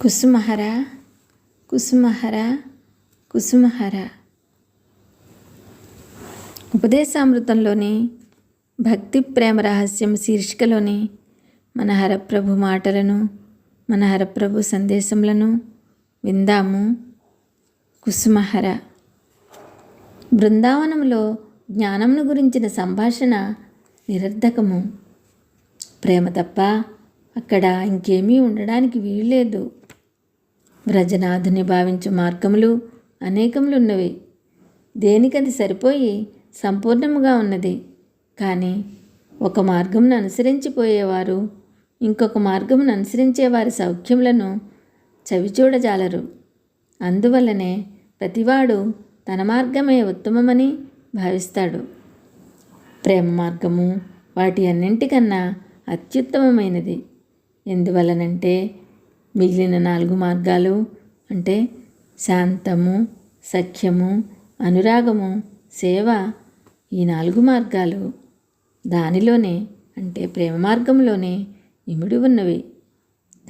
కుసుమహర కుసుమహర కుసుమహర. ఉపదేశామృతంలోని భక్తి ప్రేమ రహస్యం శీర్షికలోని మన హరప్రభు మాటలను మన హరప్రభు సందేశములను విందాము. కుసుమహర. బృందావనంలో జ్ఞానమును గురించిన సంభాషణ నిరర్ధకము. ప్రేమ తప్ప అక్కడ ఇంకేమీ ఉండడానికి వీల్లేదు. వ్రజనాథుని భావించు మార్గములు అనేకములున్నవి. దేనికది సరిపోయి సంపూర్ణముగా ఉన్నది? కానీ ఒక మార్గంను అనుసరించిపోయేవారు ఇంకొక మార్గమును అనుసరించే వారి సౌఖ్యములను చవిచూడజాలరు. అందువల్లనే ప్రతివాడు తన మార్గమే ఉత్తమమని భావిస్తాడు. ప్రేమ మార్గము వాటి అన్నింటికన్నా అత్యుత్తమమైనది. ఎందువలనంటే మిగిలిన నాలుగు మార్గాలు అంటే శాంతము సఖ్యము అనురాగము సేవ ఈ నాలుగు మార్గాలు దానిలోనే అంటే ప్రేమ మార్గంలోనే ఇమిడి ఉన్నవి.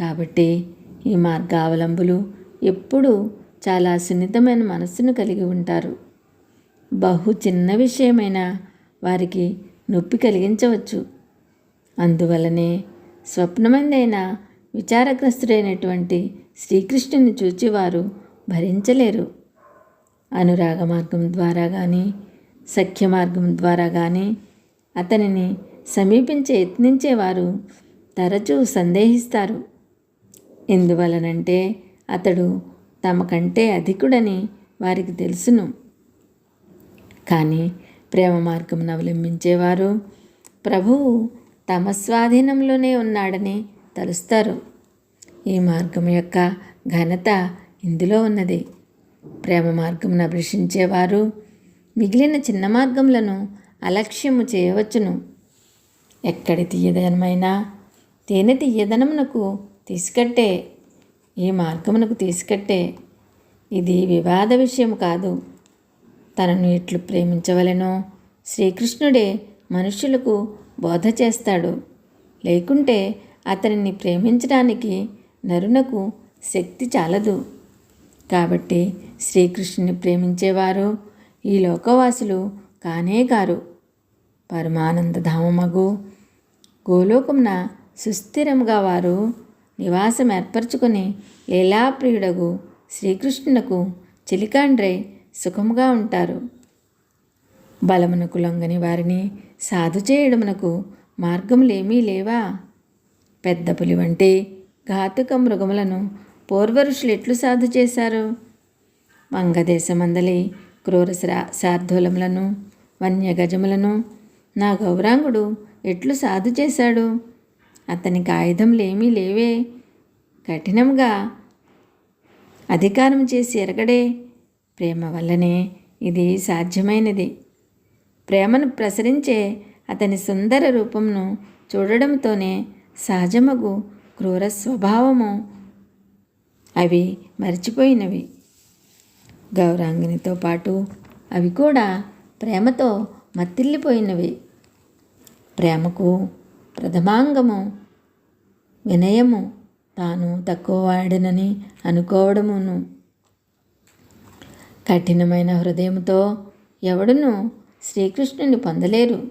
కాబట్టి ఈ మార్గావలంబులు ఎప్పుడూ చాలా సున్నితమైన మనస్సును కలిగి ఉంటారు. బహు చిన్న విషయమైన వారికి నొప్పి కలిగించవచ్చు. అందువలనే స్వప్నమందైన విచారగ్రస్తుడైనటువంటి శ్రీకృష్ణుని చూచివారు భరించలేరు. అనురాగ మార్గం ద్వారా కానీ సఖ్య మార్గం ద్వారా కానీ అతనిని సమీపించే యత్నించేవారు తరచూ సందేహిస్తారు. ఎందువలనంటే అతడు తమ కంటే అధికుడని వారికి తెలుసును. కానీ ప్రేమ మార్గమును అవలంబించేవారు ప్రభువు తమ స్వాధీనంలోనే ఉన్నాడని తలుస్తారు. ఈ మార్గం యొక్క ఘనత ఇందులో ఉన్నది. ప్రేమ మార్గమును అభిషించేవారు మిగిలిన చిన్న మార్గములను అలక్ష్యము చేయవచ్చును. ఎక్కడి తీయదనమైనా తేనె తీయదనమునకు తీసుకట్టే ఈ మార్గమునకు తీసుకట్టే. ఇది వివాద విషయం కాదు. తనను ఎట్లు ప్రేమించవలెనో శ్రీకృష్ణుడే మనుషులకు బోధ చేస్తాడు. లేకుంటే అతనిని ప్రేమించడానికి నరునకు శక్తి చాలదు. కాబట్టి శ్రీకృష్ణుని ప్రేమించేవారు ఈ లోకవాసులు కానే కారు. పరమానందధామమగు. గోలోకమున సుస్థిరముగా వారు నివాసం ఏర్పరచుకుని లీలాప్రియుడగు శ్రీకృష్ణునకు చిలికాండ్రై సుఖముగా ఉంటారు. బలమునకు లొంగని వారిని సాధు చేయడమునకు మార్గములేమీ లేవా? పెద్ద పులి వంటి ఘాతుక మృగములను పూర్వరుషులు ఎట్లు సాధు చేశారు? వంగదేశమందలి క్రూర శార్ధూలములను వన్యగజములను నా గౌరాంగుడు ఎట్లు సాధు చేశాడు? అతనికి ఆయుధములేమీ లేవే. కఠినంగా అధికారం చేసి ఎరగడే ప్రేమ వల్లనే ఇది సాధ్యమైనది. ప్రేమను ప్రసరించే అతని సుందర రూపంను చూడడంతోనే సహజమగు క్రూర స్వభావము అవి మర్చిపోయినవి. గౌరాంగినితో పాటు అవి కూడా ప్రేమతో మత్తిల్లిపోయినవి. ప్రేమకు ప్రథమాంగము వినయము తాను తక్కువ వాడినని అనుకోవడమును. కఠినమైన హృదయంతో ఎవడును శ్రీకృష్ణుని పొందలేరు.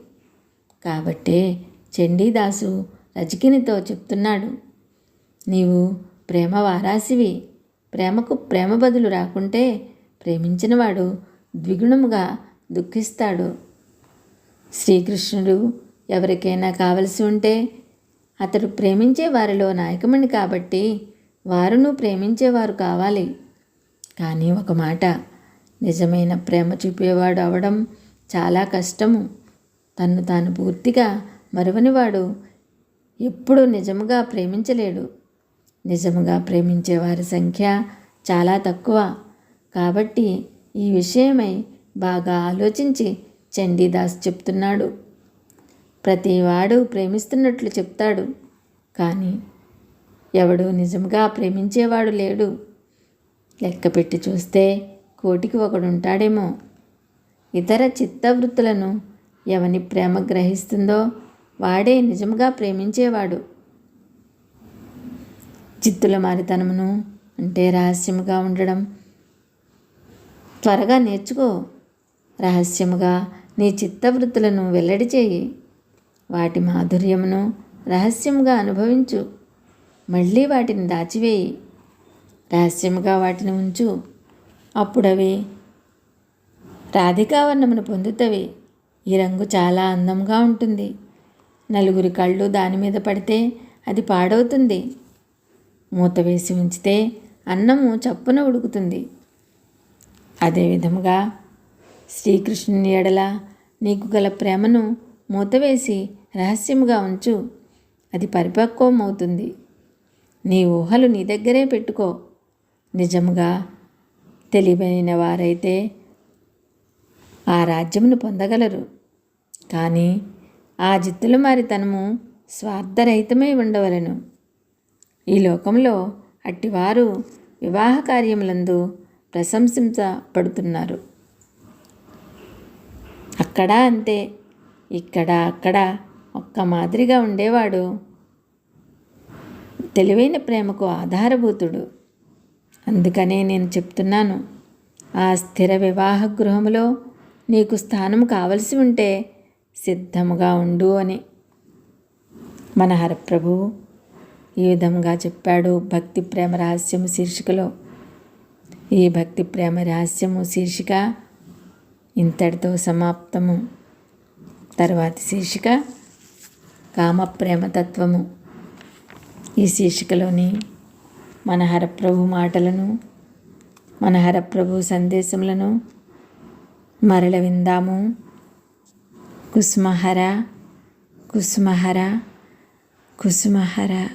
కాబట్టే చండీదాసు రజకినితో చెప్తున్నాడు నీవు ప్రేమ వారాసివి. ప్రేమకు ప్రేమ బదులు రాకుంటే ప్రేమించినవాడు ద్విగుణముగా దుఃఖిస్తాడు. శ్రీకృష్ణుడు ఎవరికైనా కావలసి ఉంటే అతడు ప్రేమించే వారిలో నాయకమణి కాబట్టి వారును ప్రేమించేవారు కావాలి. కానీ ఒక మాట నిజమైన ప్రేమ చూపేవాడు అవడం చాలా కష్టము. తన్ను తాను పూర్తిగా మరువనివాడు. ఎప్పుడూ నిజముగా ప్రేమించలేడు. నిజముగా ప్రేమించే వారి సంఖ్య చాలా తక్కువ. కాబట్టి ఈ విషయమై బాగా ఆలోచించి చండీదాస్ చెప్తున్నాడు. ప్రతివాడు ప్రేమిస్తున్నట్లు చెప్తాడు. కానీ ఎవడు నిజంగా ప్రేమించేవాడు లేడు. లెక్క పెట్టి చూస్తే కోటికి ఒకడుంటాడేమో. ఇతర చిత్తవృత్తులను ఎవని ప్రేమ గ్రహిస్తుందో వాడే నిజంగా ప్రేమించేవాడు. చిత్తుల మారితనమును అంటే రహస్యముగా ఉండడం. త్వరగా నేర్చుకో. రహస్యముగా నీ చిత్తవృత్తులను వెల్లడి చేయి. వాటి మాధుర్యమును రహస్యముగా అనుభవించు. మళ్ళీ వాటిని దాచివేయి. రహస్యముగా వాటిని ఉంచు. అప్పుడవి రాధికావర్ణమును పొందుతవి. ఈ రంగు చాలా అందంగా ఉంటుంది. నలుగురి కళ్ళు దాని మీద పడితే అది పాడవుతుంది. మూత వేసి ఉంచితే అన్నము చప్పున ఉడుకుతుంది. అదేవిధముగా శ్రీకృష్ణుని ఎడల నీకు గల ప్రేమను మూతవేసి రహస్యముగా ఉంచు. అది పరిపక్వం అవుతుంది నీ ఊహలు నీ దగ్గరే పెట్టుకో. నిజముగా తెలివైన వారైతే ఆ రాజ్యమును పొందగలరు. కానీ ఆ జిత్తుల మారితనము స్వార్థరహితమై ఉండవలను. ఈ లోకంలో అట్టివారు వివాహ కార్యములందు ప్రశంసించబడుతున్నారు. అక్కడ అంతే. ఇక్కడ అక్కడ ఒక్క మాదిరిగా ఉండేవాడు తెలివైన ప్రేమకు ఆధారభూతుడు. అందుకనే నేను చెప్తున్నాను ఆ స్థిర వివాహ గృహములో నీకు స్థానం కావలసి ఉంటే సిద్ధముగా ఉండు అని. మన హరప్రభు ఈ విధంగా చెప్పాడు భక్తి ప్రేమ రహస్యము శీర్షికలో. ఈ భక్తి ప్రేమ రహస్యము శీర్షిక ఇంతటితో సమాప్తము. తర్వాతి శీర్షిక కామప్రేమ తత్వము. ఈ శీర్షికలోని మన హరప్రభు మాటలను మన హరప్రభు సందేశములను మరల విందాము. కుసుమహర కుసుమహర కుసుమహర.